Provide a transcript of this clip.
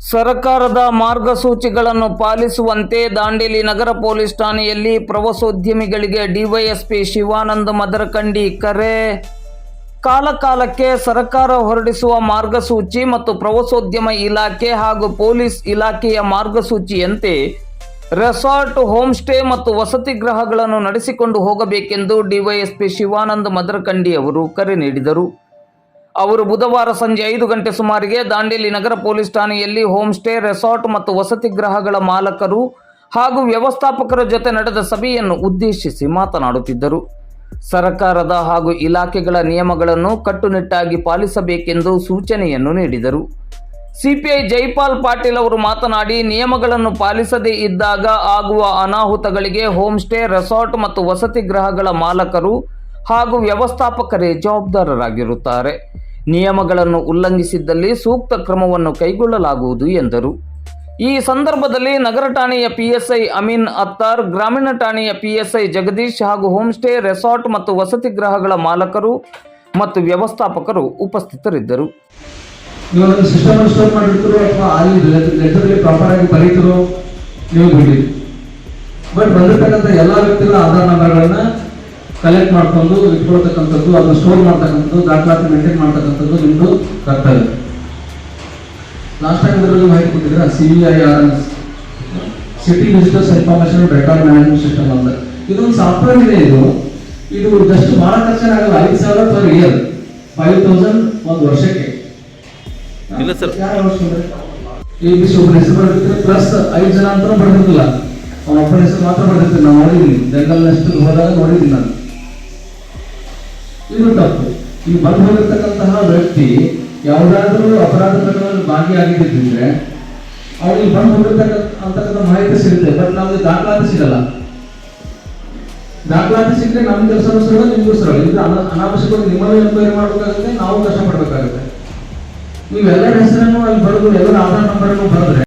ಸರ್ಕಾರದ ಮಾರ್ಗಸೂಚಿಗಳನ್ನು ಪಾಲಿಸುವಂತೆ ದಾಂಡೇಲಿ ನಗರ ಪೊಲೀಸ್ ಠಾಣೆಯಲ್ಲಿ ಪ್ರವಾಸೋದ್ಯಮಿಗಳಿಗೆ ಡಿವೈಎಸ್ಪಿ ಶಿವಾನಂದ ಮದರಕಂಡಿ ಕರೆ. ಕಾಲಕಾಲಕ್ಕೆ ಸರ್ಕಾರ ಹೊರಡಿಸುವ ಮಾರ್ಗಸೂಚಿ ಮತ್ತು ಪ್ರವಾಸೋದ್ಯಮ ಇಲಾಖೆ ಹಾಗೂ ಪೊಲೀಸ್ ಇಲಾಖೆಯ ಮಾರ್ಗಸೂಚಿಯಂತೆ ರೆಸಾರ್ಟ್ ಹೋಮ್ ಸ್ಟೇ ಮತ್ತು ವಸತಿ ಗೃಹಗಳನ್ನು ನಡೆಸಿಕೊಂಡು ಹೋಗಬೇಕೆಂದು ಡಿವೈಎಸ್ಪಿ ಶಿವಾನಂದ ಮದರಕಂಡಿ ಅವರು ಕರೆ ನೀಡಿದರು. ಅವರು ಬುಧವಾರ ಸಂಜೆ ಐದು ಗಂಟೆ ಸುಮಾರಿಗೆ ದಾಂಡೇಲಿ ನಗರ ಪೊಲೀಸ್ ಠಾಣೆಯಲ್ಲಿ ಹೋಮ್ ಸ್ಟೇ ರೆಸಾರ್ಟ್ ಮತ್ತು ವಸತಿ ಗೃಹಗಳ ಮಾಲಕರು ಹಾಗೂ ವ್ಯವಸ್ಥಾಪಕರ ಜೊತೆ ನಡೆದ ಸಭೆಯನ್ನು ಉದ್ದೇಶಿಸಿ ಮಾತನಾಡುತ್ತಿದ್ದರು. ಸರ್ಕಾರದ ಹಾಗೂ ಇಲಾಖೆಗಳ ನಿಯಮಗಳನ್ನು ಕಟ್ಟುನಿಟ್ಟಾಗಿ ಪಾಲಿಸಬೇಕೆಂದು ಸೂಚನೆಯನ್ನು ನೀಡಿದರು. ಸಿಪಿಐ ಜೈಪಾಲ್ ಪಾಟೀಲ್ ಅವರು ಮಾತನಾಡಿ, ನಿಯಮಗಳನ್ನು ಪಾಲಿಸದೇ ಇದ್ದಾಗ ಆಗುವ ಅನಾಹುತಗಳಿಗೆ ಹೋಮ್ ಸ್ಟೇ ರೆಸಾರ್ಟ್ ಮತ್ತು ವಸತಿ ಗೃಹಗಳ ಮಾಲಕರು ಹಾಗೂ ವ್ಯವಸ್ಥಾಪಕರೇ ಜವಾಬ್ದಾರರಾಗಿರುತ್ತಾರೆ. ನಿಯಮಗಳನ್ನು ಉಲ್ಲಂಘಿಸಿದ್ದಲ್ಲಿ ಸೂಕ್ತ ಕ್ರಮವನ್ನು ಕೈಗೊಳ್ಳಲಾಗುವುದು ಎಂದರು. ಈ ಸಂದರ್ಭದಲ್ಲಿ ನಗರ ಠಾಣೆಯ ಪಿಎಸ್ಐ ಅಮೀನ್ ಅತ್ತಾರ್, ಗ್ರಾಮೀಣ ಠಾಣೆಯ ಪಿಎಸ್ಐ ಜಗದೀಶ್ ಹಾಗೂ ಹೋಮ್ ಸ್ಟೇ ರೆಸಾರ್ಟ್ ಮತ್ತು ವಸತಿ ಗೃಹಗಳ ಮಾಲಕರು ಮತ್ತು ವ್ಯವಸ್ಥಾಪಕರು ಉಪಸ್ಥಿತರಿದ್ದರು. ಕಲೆಕ್ಟ್ ಮಾಡ್ಕೊಂಡು ಇಟ್ಕೊಳ್ತಕ್ಕಂಥದ್ದು ಅದನ್ನ ಸ್ಟೋರ್ ಮಾಡ್ತಕ್ಕಂಥದ್ದು ದಾಖಲಾತಿ ಮೇಂಟೈನ್ ಮಾಡ್ತಕ್ಕಂಥದ್ದು ನಿಮ್ಮದು ಕರ್ತವ್ಯ. ಲಾಸ್ಟ್ ಟೈಮ್ ಇದರಲ್ಲಿ ಮಾಹಿತಿ ಕೊಟ್ಟಿದ್ರೆ C I R N city visitors information record management system ಅಂತ. ಇದೊಂದು ಸಾಫ್ಟ್ವೇರ್ ಇದೆ ಇದು. ಇದು ಜಸ್ಟ್ ಬಹಳ ಆಗಲ್ಲ ಐದು ಸಾವಿರ ಪರ್ ಇಯರ್ ಫೈವ್ ತೌಸಂಡ್ ಒಂದು ವರ್ಷಕ್ಕೆ. ಇಲ್ಲ ಸರ್. ಎ ಬಿ ಸಿ ಒಬ್ಬನ ಹೆಸರು ಬರ್ತಿದ್ರೆ ಪ್ಲಸ್ ಐದು ಜನ ಅಂತ ಬರ್ತಿರ್ಲಿಲ್ಲ ಅವನ ಒಬ್ಬನ ಹೆಸರು ಮಾತ್ರ ಬರ್ತಿರ್ತೀನಿ ನಾನು ನೋಡಿದ್ದೀನಿ ಜಂಗಲ್ ನೆಸ್ಟ್ ಹೋದಾಗ ನೋಡಿದ್ದೀನಿ ನಾನು. ಇದು ತಪ್ಪು ಈ ಬಂದು ಹೋಗಿರ್ತಕ್ಕಂತಹ ವ್ಯಕ್ತಿ ಯಾವುದಾದ್ರೂ ಅಪರಾಧ ಪ್ರಕರಣದಲ್ಲಿ ಭಾಗಿಯಾಗಿದ್ದಿದ್ರೆ ಅವನಿಗೆ ಬಂದು ಹೋಗಿರ್ತಕ್ಕಂಥ ಮಾಹಿತಿ ಸಿಗುತ್ತೆ ಬಟ್ ನಮಗೆ ದಾಖಲಾತಿ ಸಿಗಲ್ಲ. ದಾಖಲಾತಿ ಸಿಕ್ಕರೆ ನಮ್ಮ ಕೆಲಸನೂ ಸರಳ ನಿಮಗೂ ಸರಳ ಇದು ಅನ- ಅನಾವಶ್ಯಕವಾಗಿ ನಿಮ್ಮನ್ನು ಎನ್ಕ್ವೈರಿ ಮಾಡಬೇಕಾಗುತ್ತೆ, ನಾವು ಕಷ್ಟಪಡಬೇಕಾಗುತ್ತೆ. ನೀವೆಲ್ಲರ ಹೆಸರನ್ನು ಅಲ್ಲಿ ಬರೆದು, ಎಲ್ಲರ ಆಧಾರ್ ನಂಬರನ್ನು ಬರೆದ್ರೆ